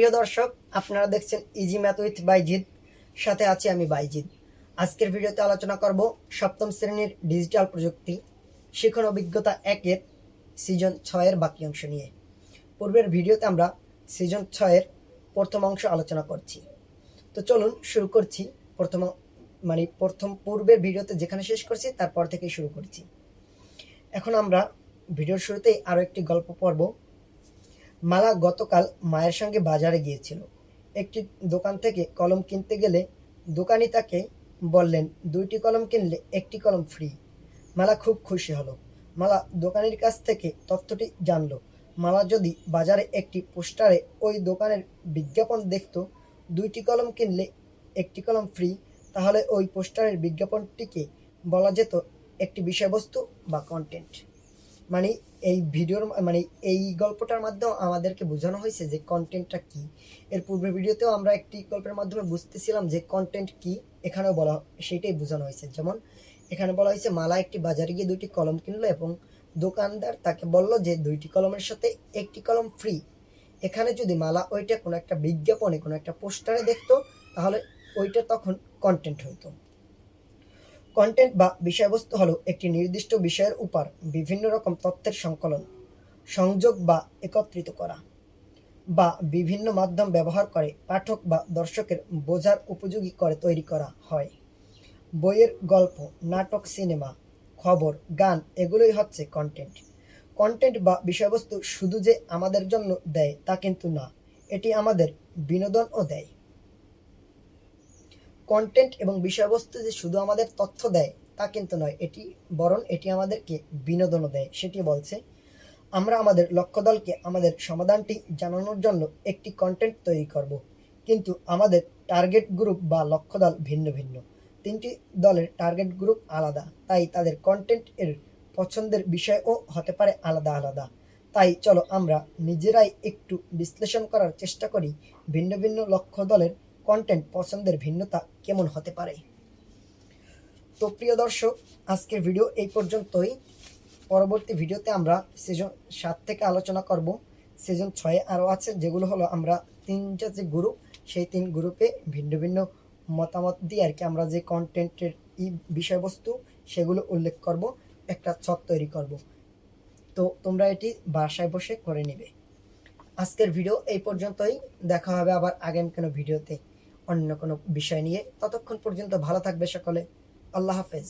প্রিয় দর্শক, আপনারা দেখছেন ইজি ম্যাথ উইথ বাইজিদ সাথে আছি আমি বাইজিদ আজকের ভিডিওতে আলোচনা করব সপ্তম শ্রেণির ডিজিটাল প্রযুক্তি শিখন অভিজ্ঞতা একের সিজন ছয়ের বাকি অংশ নিয়ে। পূর্বের ভিডিওতে আমরা সিজন ছয়ের প্রথম অংশ আলোচনা করছি। তো চলুন শুরু করছি। প্রথম মানে প্রথম পূর্বের ভিডিওতে যেখানে শেষ করছি, তারপর থেকেই শুরু করছি। এখন আমরা ভিডিওর শুরুতেই আরও একটি গল্প পড়ব। মালা গতকাল মায়ের সঙ্গে বাজারে গিয়েছিল। একটি দোকান থেকে কলম কিনতে গেলে দোকানি তাকে বললেন, দুইটি কলম কিনলে একটি কলম ফ্রি মালা খুব খুশি হলো। মালা দোকানির কাছ থেকে তথ্যটি জানলো। মালা যদি বাজারে একটি পোস্টারে ওই দোকানের বিজ্ঞাপন দেখত, দুইটি কলম কিনলে একটি কলম ফ্রি তাহলে ওই পোস্টারের বিজ্ঞাপনটিকে বলা যেত একটি বিষয়বস্তু বা কন্টেন্ট মানে এই ভিডিওর মানে এই গল্পটার মাধ্যমে আমাদেরকে বোঝানো হয়েছে যে কন্টেন্টটা কি। এর পূর্বের ভিডিওতেও আমরা একটি গল্পের মাধ্যমে বুঝতেছিলাম যে কন্টেন্ট কি, এখানেও বলা সেটাই বোঝানো হয়েছে। যেমন এখানে বলা হয়েছে, মালা একটি বাজারে গিয়ে দুইটি কলম কিনলো এবং দোকানদার তাকে বলল যে দুইটি কলমের সাথে একটি কলম ফ্রি এখানে যদি মালা ওইটা কোনো একটা বিজ্ঞাপনে কোনো একটা পোস্টারে দেখতো, তাহলে ওইটা তখন কন্টেন্ট হইতো। কন্টেন্ট বা বিষয়বস্তু হলো একটি নির্দিষ্ট বিষয়ের উপর বিভিন্ন রকম তথ্যের সংকলন, সংযোগ বা একত্রিত করা বা বিভিন্ন মাধ্যম ব্যবহার করে পাঠক বা দর্শকের বোঝার উপযোগী করে তৈরি করা হয়। বইয়ের গল্প, নাটক, সিনেমা, খবর, গান এগুলোই হচ্ছে কন্টেন্ট কন্টেন্ট বা বিষয়বস্তু শুধু যে আমাদের জন্য দেয় তা কিন্তু না, এটি আমাদের বিনোদনও দেয়। কন্টেন্ট এবং বিষয়বস্তু যে শুধু আমাদের তথ্য দেয়, তা কিন্তু নয়, এটি বরং এটি আমাদেরকে বিনোদনও দেয়, সেটি বলছে, আমরা আমাদের লক্ষ্য দলকে আমাদের সমাধানটি জানানোর জন্য একটি কন্টেন্ট তৈরি করব। কিন্তু আমাদের টার্গেট গ্রুপ বা লক্ষ্য দল ভিন্ন ভিন্ন। তিনটি দলের টার্গেট গ্রুপ আলাদা, তাই তাদের কন্টেন্ট এর পছন্দের বিষয়ও হতে পারে আলাদা আলাদা। তাই চলো আমরা নিজেরাই একটু বিশ্লেষণ করার চেষ্টা করি ভিন্ন ভিন্ন লক্ষ্য দলের কন্টেন্ট পছন্দের ভিন্নতা কেমন হতে পারে? তো প্রিয় দর্শক, আজকের ভিডিও এই পর্যন্তই। পরবর্তী ভিডিওতে আমরা সিজন সাত থেকে আলোচনা করব। সিজন ছয়ে আরও আছে, যেগুলো হলো আমরা তিনটা যে গ্রুপ সেই তিন গ্রুপে ভিন্ন ভিন্ন মতামত দিয়ে আর কি আমরা যে কন্টেন্টের ই বিষয়বস্তু, সেগুলো উল্লেখ করব, একটা ছক তৈরি করব। তো তোমরা এটি বাসায় বসে করে নেবে। আজকের ভিডিও এই পর্যন্তই। দেখা হবে আবার আগামী কোনো ভিডিওতে অন্য কোনো বিষয় নিয়ে ততক্ষণ পর্যন্ত ভালো থাকবে সকলে। আল্লাহ হাফেজ।